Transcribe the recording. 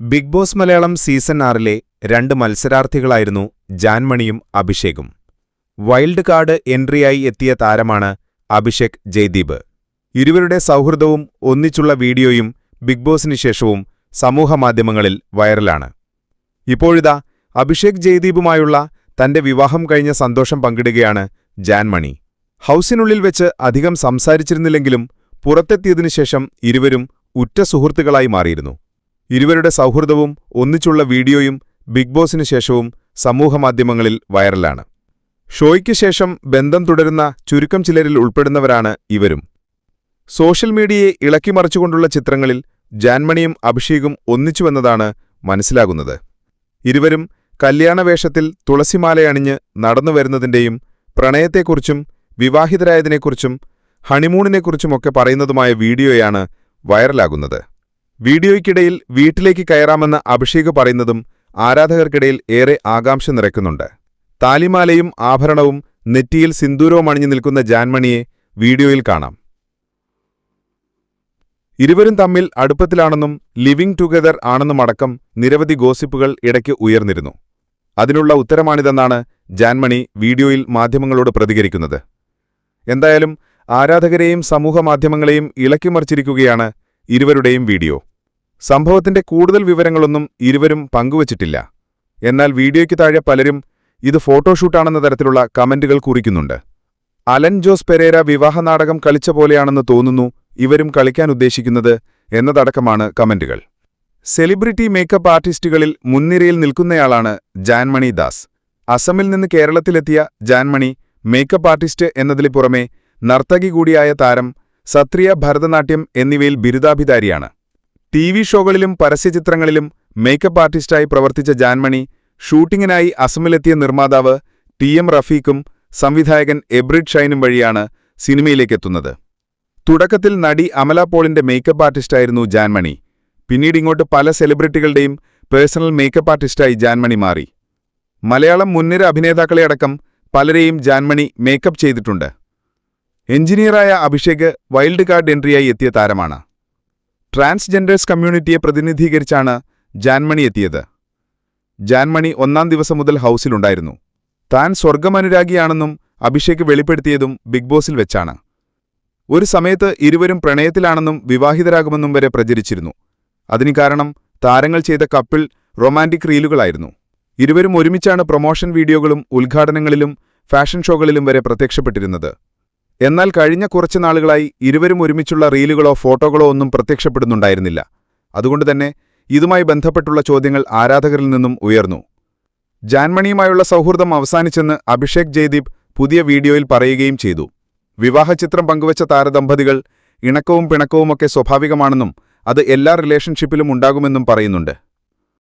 Big boss Malayalam season ആറിലെ രണ്ട് മത്സരാർത്ഥികളായിരുന്നു ജാൻമണിയും അഭിഷേകും. Wild card എൻട്രിയായി എത്തിയ താരമാണ് അഭിഷേക് ജയ്ദീപ്. ഇരുവരുടെ സൗഹൃദവും ഒന്നിച്ചുള്ള വീഡിയോയും ബിഗ് ബോസിന് ശേഷവും സമൂഹമാധ്യമങ്ങളിൽ വൈറലാണ്. ഇപ്പോഴിതാ അഭിഷേക് ജയ്ദീപുമായുള്ള തന്റെ വിവാഹം കഴിഞ്ഞ സന്തോഷം പങ്കിടുകയാണ് ജാൻമണി. ഹൗസിനുള്ളിൽ വെച്ച് അധികം സംസാരിച്ചിരുന്നില്ലെങ്കിലും പുറത്തെത്തിയതിനു ശേഷം ഇരുവരും ഉറ്റ സുഹൃത്തുക്കളായി മാറിയിരുന്നു. ഇരുവരുടെ സൗഹൃദവും ഒന്നിച്ചുള്ള വീഡിയോയും ബിഗ് ബോസിനു ശേഷവും സമൂഹമാധ്യമങ്ങളിൽ വൈറലാണ്. ഷോയ്ക്ക് ശേഷം ബന്ധം തുടരുന്ന ചുരുക്കം ചിലരിൽ ഉൾപ്പെടുന്നവരാണ് ഇവരും. സോഷ്യൽ മീഡിയയെ ഇളക്കിമറിച്ചുകൊണ്ടുള്ള ചിത്രങ്ങളിൽ ജാൻമണിയും അഭിഷേകും ഒന്നിച്ചുവെന്നതാണ് മനസ്സിലാകുന്നത്. ഇരുവരും കല്യാണവേഷത്തിൽ തുളസിമാലയണിഞ്ഞ് നടന്നുവരുന്നതിന്റെയും പ്രണയത്തെക്കുറിച്ചും വിവാഹിതരായതിനെക്കുറിച്ചും ഹണിമൂണിനെക്കുറിച്ചുമൊക്കെ പറയുന്നതുമായ വീഡിയോയാണ് വൈറലാകുന്നത്. വീഡിയോയ്ക്കിടയിൽ വീട്ടിലേക്ക് കയറാമെന്ന് അഭിഷേക് പറയുന്നതും ആരാധകർക്കിടയിൽ ഏറെ ആകാംക്ഷ നിറയ്ക്കുന്നുണ്ട്. താലിമാലയും ആഭരണവും നെറ്റിയിൽ സിന്ദൂരവും അണിഞ്ഞു നിൽക്കുന്ന ജാൻമണിയെ വീഡിയോയിൽ കാണാം. ഇരുവരും തമ്മിൽ അടുപ്പത്തിലാണെന്നും ലിവിംഗ് ടുഗദർ ആണെന്നുമടക്കം നിരവധി ഗോസിപ്പുകൾ ഇടയ്ക്ക് ഉയർന്നിരുന്നു. അതിനുള്ള ഉത്തരമാണിതെന്നാണ് ജാൻമണി വീഡിയോയിൽ മാധ്യമങ്ങളോട് പ്രതികരിക്കുന്നത്. എന്തായാലും ആരാധകരെയും സമൂഹമാധ്യമങ്ങളെയും ഇളക്കിമറിച്ചിരിക്കുകയാണ് ഇരുവരുടെയും വീഡിയോ. സംഭവത്തിന്റെ കൂടുതൽ വിവരങ്ങളൊന്നും ഇരുവരും പങ്കുവച്ചിട്ടില്ല. എന്നാൽ വീഡിയോയ്ക്ക് താഴെ പലരും ഇത് ഫോട്ടോഷൂട്ടാണെന്ന തരത്തിലുള്ള കമന്റുകൾ കുറിക്കുന്നുണ്ട്. അലൻ ജോസ് പെരേര വിവാഹ നാടകം കളിച്ച പോലെയാണെന്ന് തോന്നുന്നു ഇവരും കളിക്കാൻ ഉദ്ദേശിക്കുന്നത് എന്നതടക്കമാണ് കമന്റുകൾ. സെലിബ്രിറ്റി മേക്കപ്പ് ആർട്ടിസ്റ്റുകളിൽ മുൻനിരയിൽ നിൽക്കുന്നയാളാണ് ജാൻമണി ദാസ്. അസമിൽ നിന്ന് കേരളത്തിലെത്തിയ ജാൻമണി മേക്കപ്പ് ആർട്ടിസ്റ്റ് എന്നതിനു പുറമെ നർത്തകി കൂടിയായ താരം സത്രിയ ഭരതനാട്യം എന്നിവയിൽ ബിരുദാഭിധാരിയാണ്. ടി വി ഷോകളിലും പരസ്യചിത്രങ്ങളിലും മേക്കപ്പ് ആർട്ടിസ്റ്റായി പ്രവർത്തിച്ച ജാൻമണി ഷൂട്ടിങ്ങിനായി അസമിലെത്തിയ നിർമ്മാതാവ് ടി എം റഫീഖും സംവിധായകൻ എബ്രിഡ് ഷൈനും വഴിയാണ് സിനിമയിലേക്കെത്തുന്നത് തുടക്കത്തിൽ നടി അമല പോളിന്റെ മേക്കപ്പ് ആർട്ടിസ്റ്റായിരുന്നു ജാൻമണി. പിന്നീട് ഇങ്ങോട്ട് പല സെലിബ്രിറ്റികളുടെയും പേഴ്സണൽ മേക്കപ്പ് ആർട്ടിസ്റ്റായി ജാൻമണി മാറി. മലയാളം മുൻനിര അഭിനേതാക്കളെ അടക്കം പലരെയും ജാൻമണി മേക്കപ്പ് ചെയ്തിട്ടുണ്ട്. എഞ്ചിനീയറായ അഭിഷേക് വൈൽഡ് കാർഡ് എൻട്രിയായി എത്തിയ താരമാണ്. ട്രാൻസ്ജെൻഡേഴ്സ് കമ്മ്യൂണിറ്റിയെ പ്രതിനിധീകരിച്ചാണ് ജാൻമണി എത്തിയത്. ജാൻമണി ഒന്നാം ദിവസം മുതൽ ഹൗസിലുണ്ടായിരുന്നു. താൻ സ്വർഗമനുരാഗിയാണെന്നും അഭിഷേക് വെളിപ്പെടുത്തിയതും ബിഗ് ബോസിൽ വെച്ചാണ്. ഒരു സമയത്ത് ഇരുവരും പ്രണയത്തിലാണെന്നും വിവാഹിതരാകുമെന്നും വരെ പ്രചരിച്ചിരുന്നു. അതിന് കാരണം താരങ്ങൾ ചെയ്ത കപ്പിൾ റൊമാന്റിക് റീലുകളായിരുന്നു. ഇരുവരും ഒരുമിച്ചാണ് പ്രൊമോഷൻ വീഡിയോകളും ഉദ്ഘാടനങ്ങളിലും ഫാഷൻ ഷോകളിലും വരെ പ്രത്യക്ഷപ്പെട്ടിരുന്നത്. എന്നാൽ കഴിഞ്ഞ കുറച്ച് നാളുകളായി ഇരുവരും ഒരുമിച്ചുള്ള റീലുകളോ ഫോട്ടോകളോ ഒന്നും പ്രത്യക്ഷപ്പെടുന്നുണ്ടായിരുന്നില്ല. അതുകൊണ്ടുതന്നെ ഇതുമായി ബന്ധപ്പെട്ടുള്ള ചോദ്യങ്ങൾ ആരാധകരിൽ നിന്നും ഉയർന്നു. ജാൻമണിയുമായുള്ള സൗഹൃദം അവസാനിച്ചെന്ന് അഭിഷേക് ജയ്ദീപ് പുതിയ വീഡിയോയിൽ പറയുകയും ചെയ്തു. വിവാഹചിത്രം പങ്കുവച്ച താരദമ്പതികൾ ഇണക്കവും പിണക്കവുമൊക്കെ സ്വാഭാവികമാണെന്നും അത് എല്ലാ റിലേഷൻഷിപ്പിലും ഉണ്ടാകുമെന്നും പറയുന്നുണ്ട്.